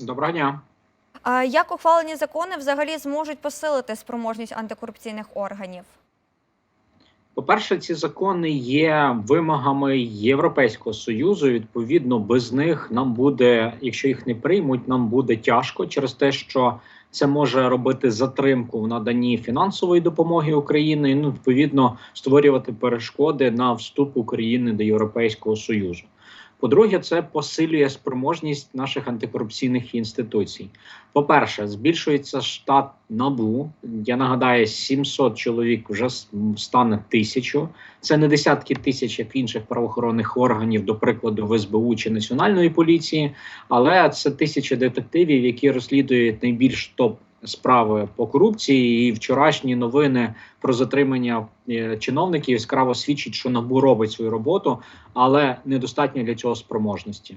Доброго дня. Як ухвалені закони взагалі зможуть посилити спроможність антикорупційних органів? По-перше, ці закони є вимогами Європейського союзу. Відповідно, без них нам буде, якщо їх не приймуть, нам буде тяжко через те, що це може робити затримку в наданні фінансової допомоги України. і, Ну, відповідно, створювати перешкоди на вступ України до Європейського союзу. По-друге, це посилює спроможність наших антикорупційних інституцій. По-перше, збільшується штат набу. Я нагадаю, 700 чоловік вже стане тисячу. Це не десятки тисяч, як інших правоохоронних органів, до прикладу, в СБУ чи національної поліції, але це тисячі детективів, які розслідують найбільш топ справи по корупції. І вчорашні новини про затримання е, чиновників яскраво свідчить, що набу робить свою роботу, але недостатньо для цього спроможності.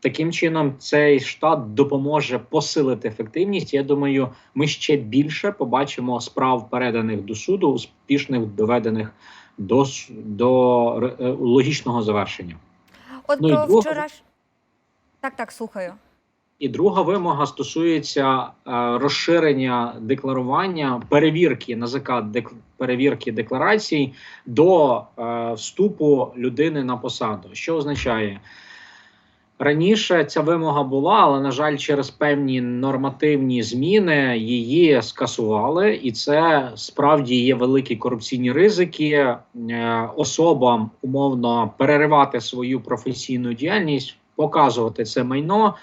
Таким чином, цей штат допоможе посилити ефективність. Я думаю, ми ще більше побачимо справ, переданих до суду, успішних доведених до, до е, логічного завершення. От Ну про вчораш... Так, так, слухаю. І друга вимога стосується е, розширення декларування перевірки НАЗК дек, перевірки декларацій до е, вступу людини на посаду. Що означає? Раніше ця вимога була, але на жаль, через певні нормативні зміни її скасували, і це справді є великі корупційні ризики. Е, особам умовно переривати свою професійну діяльність, показувати це майно,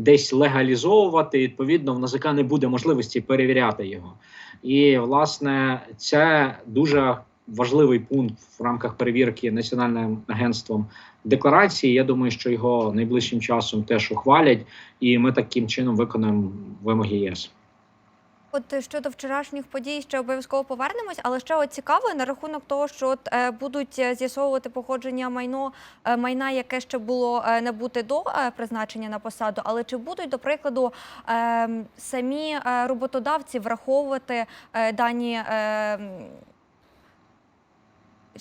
десь легалізовувати. Відповідно, в НАЗК не буде можливості перевіряти його. І власне це дуже важливий пункт в рамках перевірки національним агентством декларації. Я думаю, що його найближчим часом теж ухвалять, і ми таким чином виконаємо вимоги ЄС. От щодо вчорашніх подій ще обов'язково повернемось, але ще от цікаво на рахунок того, що от, е, будуть е, з'ясовувати походження майно е, майна, яке ще було набуте до призначення на посаду. Але чи будуть, до прикладу, самі роботодавці враховувати дані?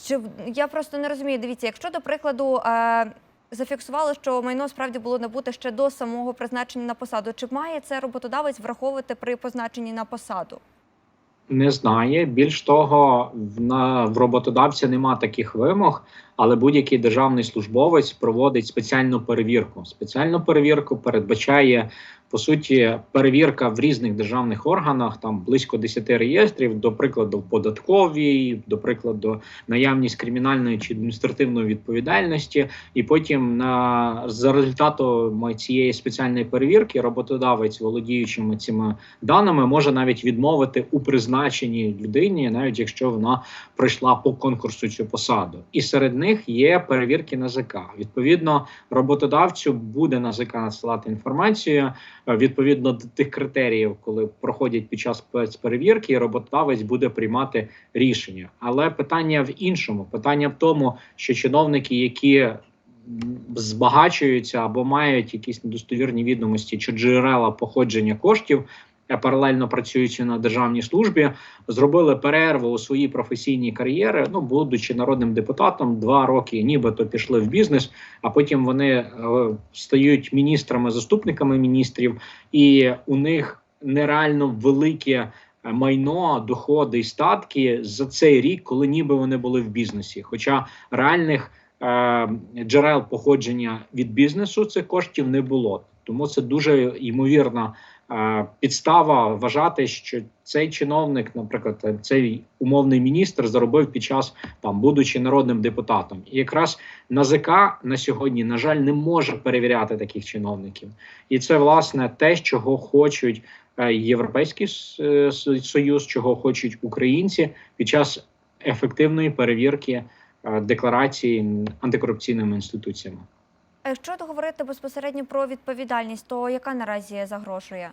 Чи я просто не розумію. Дивіться, якщо до прикладу. Зафіксували, що майно справді було набуте ще до самого призначення на посаду. Чи має це роботодавець враховувати при позначенні на посаду? Не знає. Більш того, в, на, в роботодавця нема таких вимог, але будь-який державний службовець проводить спеціальну перевірку. Спеціальну перевірку передбачає по суті перевірка в різних державних органах, там близько 10 реєстрів, до прикладу, податковій, до прикладу, наявність кримінальної чи адміністративної відповідальності. І потім на за результатом цієї спеціальної перевірки роботодавець, володіючими цими даними, може навіть відмовити у призначенні людині, навіть якщо вона пройшла по конкурсу цю посаду. І серед них є перевірки НАЗК. Відповідно, роботодавцю буде НАЗК надсилати інформацію відповідно до тих критеріїв, коли проходять під час спецперевірки, і роботодавець буде приймати рішення. Але питання в іншому: питання в тому, що чиновники, які збагачуються або мають якісь недостовірні відомості чи джерела походження коштів. А Паралельно працюючи на державній службі, зробили перерву у своїй професійній кар'єри. Ну, будучи народним депутатом, два роки нібито пішли в бізнес, а потім вони е, стають міністрами, заступниками міністрів, і у них нереально велике е, майно, доходи і статки за цей рік, коли ніби вони були в бізнесі. Хоча реальних е, джерел походження від бізнесу цих коштів не було. Тому це дуже ймовірна е, підстава вважати, що цей чиновник, наприклад, цей умовний міністр, заробив під час там, будучи народним депутатом. І якраз НАЗК на сьогодні, на жаль, не може перевіряти таких чиновників, і це власне те, чого хочуть е, Європейський е, Союз, чого хочуть українці під час ефективної перевірки е, декларації антикорупційними інституціями. Е, Щодо говорити безпосередньо про відповідальність, то яка наразі загрожує?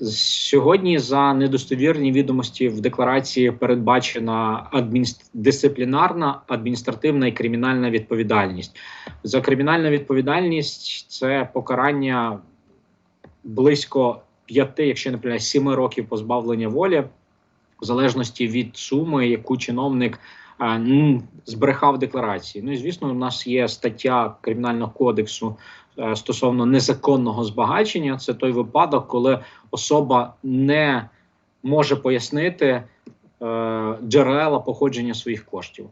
Сьогодні за недостовірні відомості в декларації передбачена адмінст... дисциплінарна, адміністративна і кримінальна відповідальність. За кримінальну відповідальність це покарання близько п'яти, якщо не помиляюсь, сіми років позбавлення волі, в залежності від суми, яку чиновник е, збрехав декларації. Ну і звісно, у нас є стаття кримінального кодексу е, стосовно незаконного збагачення. Це той випадок, коли особа не може пояснити е, джерела походження своїх коштів.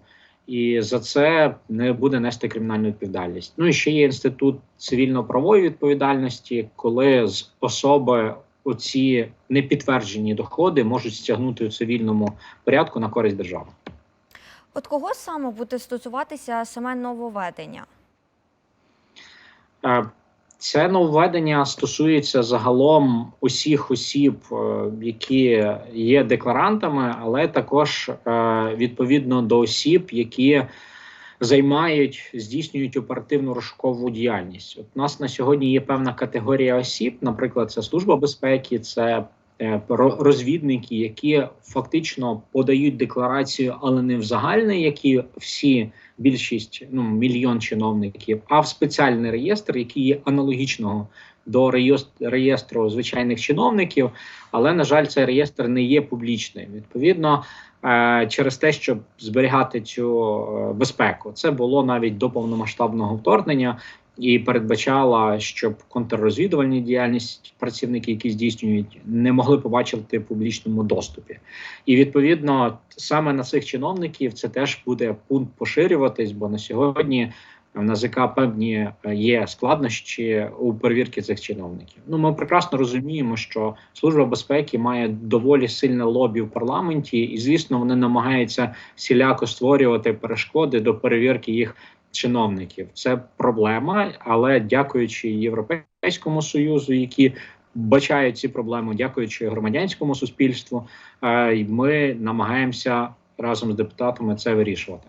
І за це не буде нести кримінальну відповідальність. Ну і ще є інститут цивільно-правової відповідальності, коли з особи оці непідтверджені доходи можуть стягнути у цивільному порядку на користь держави. От кого саме буде стосуватися саме нововведення? Е, Це нововведення стосується загалом усіх осіб, е, які є декларантами, але також е, відповідно до осіб, які займають, здійснюють оперативну розшукову діяльність. От у нас на сьогодні є певна категорія осіб, наприклад, це служба безпеки, це е, розвідники, які фактично подають декларацію, але не в загальний, які всі більшість, ну мільйон чиновників, а в спеціальний реєстр, який є аналогічного до реєс- реєстру звичайних чиновників, але на жаль, цей реєстр не є публічним. Відповідно, через те, щоб зберігати цю е, безпеку, це було навіть до повномасштабного вторгнення. І передбачала, щоб контррозвідувальні діяльність працівники, які здійснюють, не могли побачити в публічному доступі. І відповідно саме на цих чиновників це теж буде пункт поширюватись, бо на сьогодні НАЗК певні е, є складнощі у перевірці цих чиновників. Ну ми прекрасно розуміємо, що служба безпеки має доволі сильне лобі в парламенті, і звісно, вони намагаються всіляко створювати перешкоди до перевірки їх чиновників. Це проблема, але дякуючи Європейському союзу, які бачають ці проблеми, дякуючи громадянському суспільству, е, ми намагаємося разом з депутатами це вирішувати.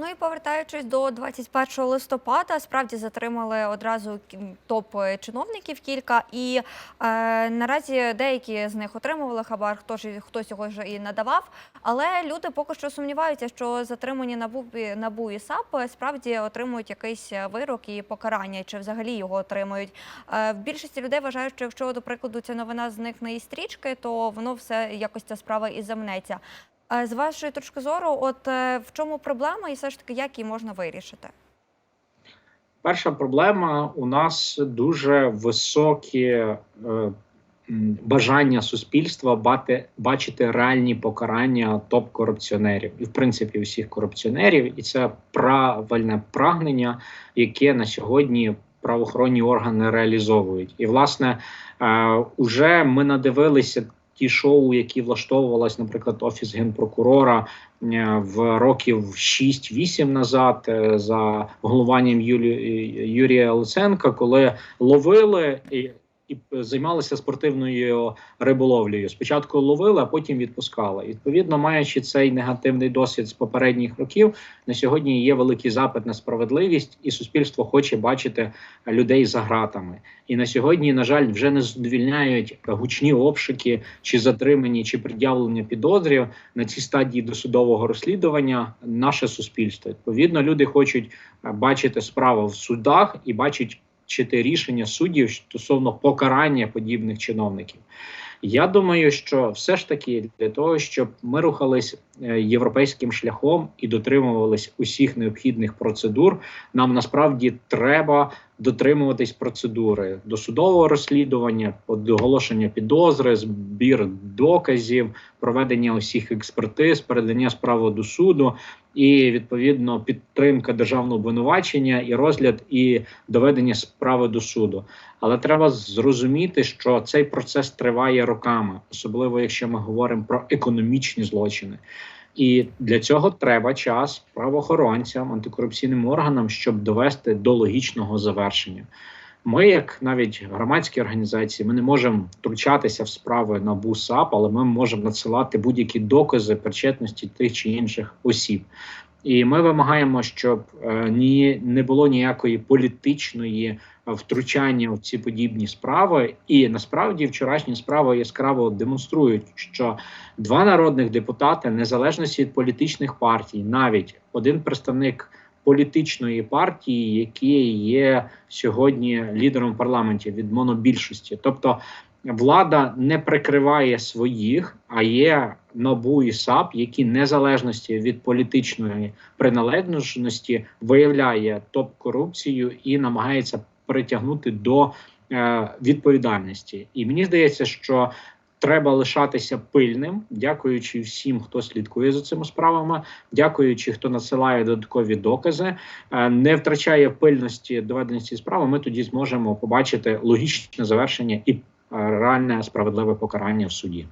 Ну і повертаючись до 21 листопада, справді затримали одразу топ е, чиновників кілька, і е, наразі деякі з них отримували хабар, хто ж хтось його ж і надавав. Але люди поки що сумніваються, що затримані НАБУ, і- НАБУ і САП е, справді отримують якийсь е, вирок і покарання, чи взагалі його отримують. Е, в більшості людей вважають, що якщо, до прикладу, ця новина зникне із стрічки, то воно все якось ця справа і замнеться. З вашої точки зору, от е, в чому проблема, і все ж таки, як її можна вирішити? Перша проблема у нас дуже високі е, бажання суспільства бати, бачити реальні покарання топ-корупціонерів і, в принципі, усіх корупціонерів, і це правильне прагнення, яке на сьогодні правоохоронні органи реалізовують. І, власне, е, уже ми надивилися. Ті шоу, які влаштовувалась, наприклад, офіс генпрокурора е, в років 6-8 назад е, за головуванням Юлі, Юрія Луценка, коли ловили і, займалися спортивною риболовлею. Спочатку ловили, а потім відпускали. Відповідно, маючи цей негативний досвід з попередніх років, на сьогодні є великий запит на справедливість, і суспільство хоче бачити людей за ґратами. І на сьогодні, на жаль, вже не задовільняють гучні обшуки чи затримані, чи пред'явлення підозрів на цій стадії досудового розслідування. Наше суспільство відповідно люди хочуть бачити справу в судах і бачать чити рішення суддів стосовно покарання подібних чиновників. Я думаю, що все ж таки для того, щоб ми рухались е, європейським шляхом і дотримувались усіх необхідних процедур, нам насправді треба дотримуватись процедури досудового розслідування, оголошення підозри, збір доказів, проведення усіх експертиз, передання справи до суду і відповідно підтримка державного обвинувачення і розгляд і доведення справи до суду. Але треба зрозуміти, що цей процес триває роками, особливо якщо ми говоримо про економічні злочини. І для цього треба час правоохоронцям, антикорупційним органам, щоб довести до логічного завершення. Ми, як навіть громадські організації, ми не можемо втручатися в справи НАБУ САП, але ми можемо надсилати будь-які докази причетності тих чи інших осіб. І ми вимагаємо, щоб е, ні не було ніякої політичної е, втручання в ці подібні справи. І насправді вчорашні справи яскраво демонструють, що два народних депутати, незалежності від політичних партій, навіть один представник політичної партії, які є сьогодні лідером в парламенті від монобільшості, тобто влада не прикриває своїх, а є НАБУ і САП, які незалежності від політичної приналежності виявляє топ корупцію і намагається притягнути до е, відповідальності. І мені здається, що треба лишатися пильним, дякуючи всім, хто слідкує за цими справами, дякуючи, хто надсилає додаткові докази, е, не втрачає пильності доведеності справи. Ми тоді зможемо побачити логічне завершення і е, реальне справедливе покарання в суді.